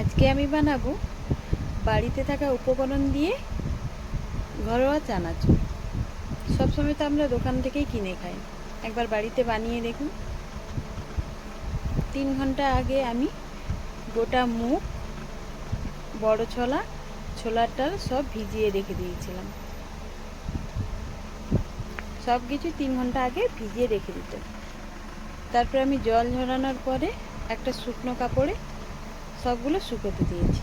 আজকে আমি বানাবো বাড়িতে থাকা উপকরণ দিয়ে ঘরোয়া চানাচুর। সবসময় তো আমরা দোকান থেকেই কিনে খাই। একবার বাড়িতে বানিয়ে দেখুন। তিন ঘণ্টা আগে আমি গোটা মুখ বড় ছোলা, ছোলার ডাল সব ভিজিয়ে রেখে দিয়েছিলাম। সব কিছু তিন ঘণ্টা আগে ভিজিয়ে রেখে দিতে তারপরে আমি জল ঝরানোর পরে একটা শুকনো কাপড়ে সবগুলো শুকোতে দিয়েছি।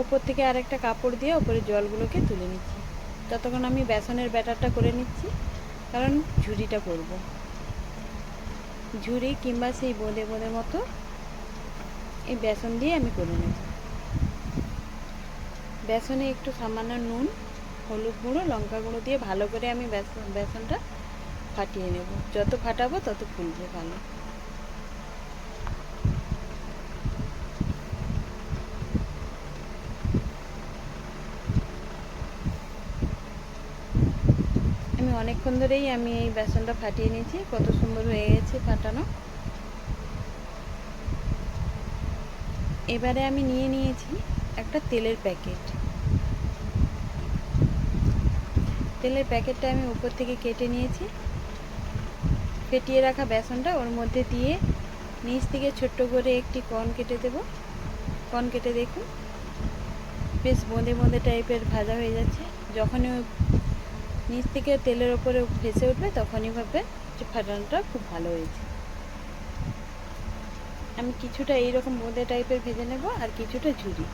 ওপর থেকে আরেকটা কাপড় দিয়ে ওপরে জলগুলোকে তুলে নিচ্ছি। ততক্ষণ আমি বেসনের ব্যাটারটা করে নিচ্ছি, কারণ ঝুড়িটা করব ঝুড়ি কিংবা সেই বোঁদে বোঁদে মতো এই বেসন দিয়ে আমি করে নেব। বেসনে একটু সামান্য নুন, হলুদ গুঁড়ো, লঙ্কা গুঁড়ো দিয়ে ভালো করে আমি বেসন, বেসনটা ফাটিয়ে নেব। যত ফাটাবো তত ফুলবে ভালো। অনেকক্ষণ ধরেই আমি এই বেসনটা ফাটিয়ে নিয়েছি। কত সুন্দর হয়ে গেছে ফাটানো। এবারে আমি নিয়ে নিয়েছি একটা তেলের প্যাকেট। তেলের প্যাকেটটা আমি উপর থেকে কেটে নিয়েছি। ফেটিয়ে রাখা বেসনটা ওর মধ্যে দিয়ে নিচ থেকে ছোট্ট করে একটি কর্ন কেটে দেব। কর্ন কেটে দেখুন। বেশ বোঁদে বোঁদে টাইপের ভাজা হয়ে যাচ্ছে। যখনই নিচ থেকে তেলের ওপরে ভেসে উঠবে, তখনই ভাবে যে ফাটানোটা খুব ভালো হয়েছে। আমি কিছুটা এইরকম বোঁদে টাইপের ভেজে নেব আর কিছুটা ঝুরি।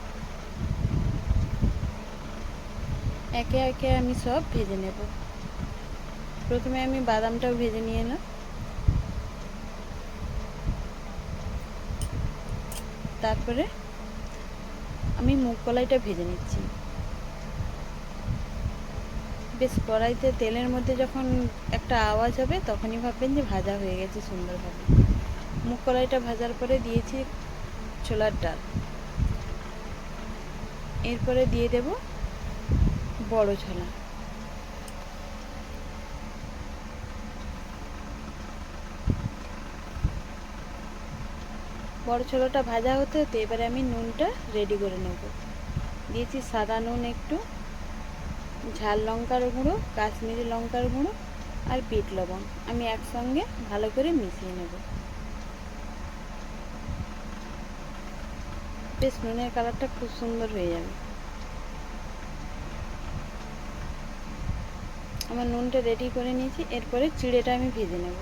একে একে আমি সব ভেজে নেব। প্রথমে আমি বাদামটাও ভেজে নিয়ে এলাম। তারপরে আমি মুগ কলাইটা ভেজে নিচ্ছি। বেশ কড়াইতে তেলের মধ্যে যখন একটা আওয়াজ হবে, তখনই ভাববেন যে ভাজা হয়ে গেছে সুন্দরভাবে। মুগ কড়াইটা ভাজার পরে দিয়েছি ছোলার ডাল। এরপরে দিয়ে দেব বড় ছোলা। বড় ছোলাটা ভাজা হতে হতে এবারে আমি নুনটা রেডি করে নেব। দিয়েছি সাদা নুন একটু। ঝাল লঙ্কার গুঁড়ো, কাশ্মীরি লঙ্কার গুঁড়ো আর বিট লবণ। আমি একসঙ্গে ভালো করে মিশিয়ে নেব। বেশ, নুনের কালারটা খুব সুন্দর হয়ে যাবে। আমার নুনটা রেডি করে নিয়েছি। এরপরে চিড়েটা আমি ভেজে নেব।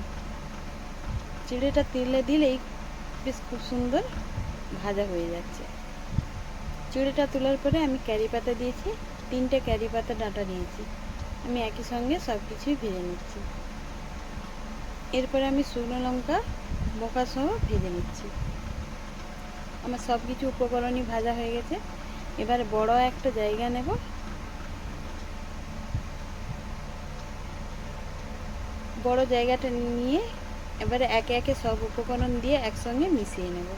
চিড়েটা তেলে দিলেই বেশ খুব সুন্দর ভাজা হয়ে যাচ্ছে। চিড়েটা তোলার পরে আমি ক্যারি পাতা দিয়েছি। তিনটে ক্যারি পাতা ডাঁটা নিয়েছি। আমি একই সঙ্গে সব কিছুই ভেজে নিচ্ছি। এরপরে আমি শুকনো লঙ্কা, বোকা সহ ভেজে নিচ্ছি। আমার সব কিছু উপকরণই ভাজা হয়ে গেছে। এবার বড় একটা জায়গা নেব। বড় জায়গাটা নিয়ে এবারে একে একে সব উপকরণ দিয়ে একসঙ্গে মিশিয়ে নেব।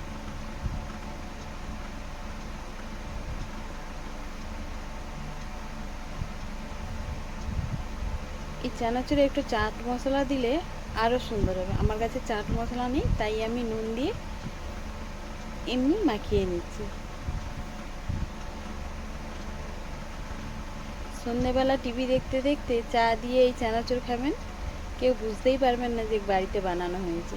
এই চানাচুরে একটু চাট মশলা দিলে আরও সুন্দর হবে। আমার কাছে চাট মশলা নেই, তাই আমি নুন দিয়ে এমনি মাখিয়ে নিচ্ছি। সন্ধেবেলা টিভি দেখতে দেখতে চা দিয়ে এই চানাচুর খাবেন, কেউ বুঝতেই পারবেন না যে বাড়িতে বানানো হয়েছে।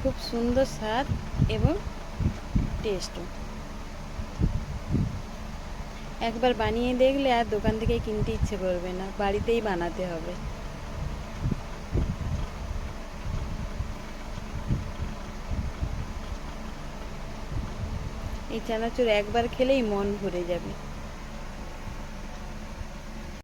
খুব সুন্দর স্বাদ এবং টেস্টও। একবার বানিয়ে দেখলে আর দোকান থেকে কিনতে ইচ্ছে করবে না, বাড়িতেই বানাতে হবে। এই চানাচুর একবার খেলেই মন ভরে যাবে।